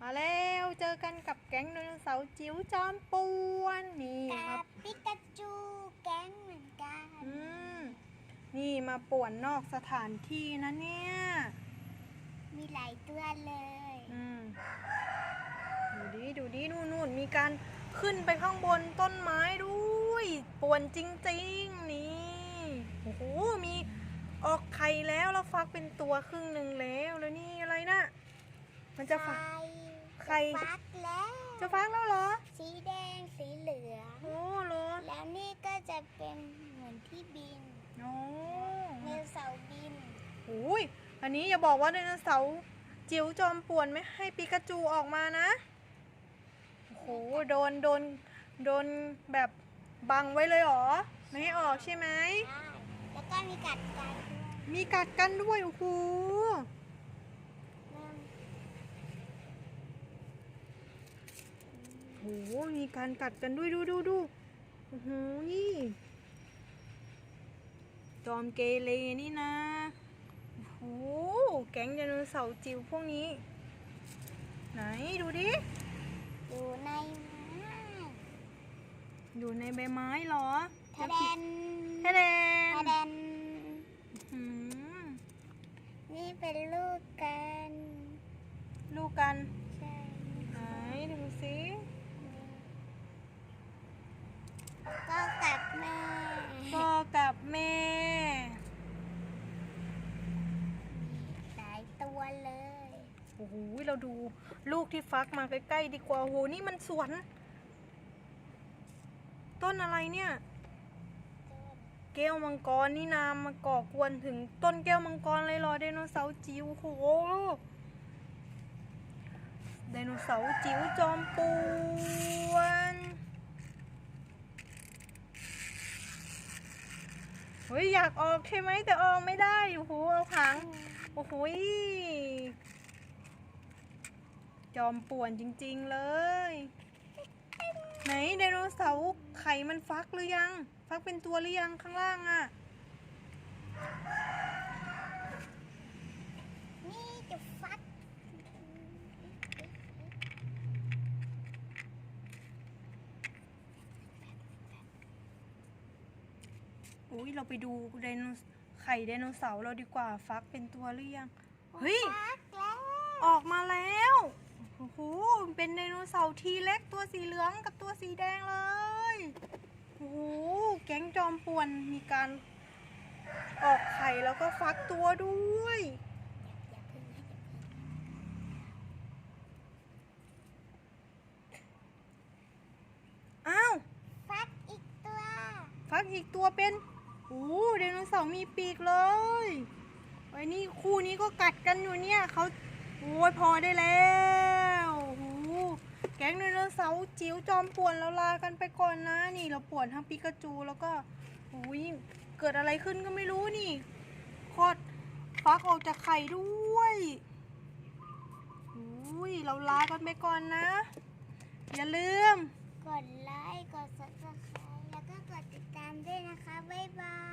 มาแล้วเจอกันกับแก๊งไดโนเสาร์จิ๋วจอมป่วนนี่มากับปิกาจูแก๊งเหมือนกันอืมนี่มาป่วนนอกสถานที่นะเนี่ย มีหลายตัวเลยอืมดูดิดูดินู่นนู่นมีการขึ้นไปข้างบนต้นไม้ด้วยป่วนจริงๆนี่โอ้โหมีออกไข่แล้วแล้วฟักเป็นตัวครึ่งหนึ่งแล้วแล้วนี่อะไรนะมันจะฟัก ไข่ฟักแล้ว จะฟักแล้วเหรอ สีแดงสีเหลือง โอ้เหรอแล้วนี่ก็จะเป็นเหมือนที่บินโอ้เนวเสาร์บิน โอ้ยอันนี้อย่าบอกว่าไดโนเสาร์จิ๋วจอมป่วนไม่ให้ปิกาจูออกมานะ โอ้โห โดนโดนโดนแบบบังไว้เลยเหรอ ไม่ให้ออกใช่ไหมได้แล้วก็มีกัดกันด้วยมีกัดกันด้วย โอ้โห เริ่ม โอ้โหมีการกัดกันด้วยดูดูดูโอ้โหนี่จอมเกเรนี่นะโอ้โหแก๊งไดโนเสาร์จิ๋วพวกนี้ ไหนดูดิอยู่ในไม้อยู่ในใบไม้เหรอทะแดนทะแดนทะแดน อืม นี่เป็นลูกกัน ลูกกัน ใช่ ไหนดูสิ ก็กับแม่ พ่อกับแม่ หลายตัวเลย โอ้โห เราดูลูกที่ฟักมาใกล้ๆดีกว่าโหนี่มันสวน ต้นอะไรเนี่ย แก้วมังกรนี่นามมาก่อกวนถึงต้นแก้วมังกรเลยรอไดโนเสาร์จิ๋วโหไดโนเสาร์จิ๋วจอมป่วนเฮ้ยอยากออกใช่ไหมแต่ออกไม่ได้โอ้โหเอาผังโอ้โห จอมป่วนจริงๆเลย ไหนไดโนเสาร์ไข่มันฟักหรือยัง ฟักเป็นตัวหรือยังข้างล่างอะนี่จะฟัดอุ้ยเราไปดูไดโนไข่ไดโนเสาร์เราดีกว่าฟักเป็นตัวหรือยัง เฮ้ย ฟักแล้ว ออกมาแล้ว โอ้โหเป็นไดโนเสาร์ทีเล็กตัวสีเหลืองกับตัวสีแดงเลย โอ้โห แก๊งจอมป่วนมีการออกไข่แล้วก็ฟักตัวด้วยอย่าพึ่งนะอย่าพึ่งอ้าว ฟักอีกตัว ฟักอีกตัวเป็น โอ้ไดโนเสาร์มีปีกเลยไอ้นี่คู่นี้ก็กัดกันอยู่เนี่ยเขาโอ้ยพอได้แล้วโอ้โหแก๊งไดโนเสาจิ๋วจอมป่วนเราลากันไปก่อนนะ นี่เราป่วนทั้งปิกาจูแล้วก็โอ้ยเกิดอะไรขึ้นก็ไม่รู้นี่คลอดฟักออกจากไข่ด้วยโอ้ยเราลากันไปก่อนนะ อย่าลืม กดไลค์ กด subscribe แล้วก็กดติดตามด้วยนะคะ บ๊ายบาย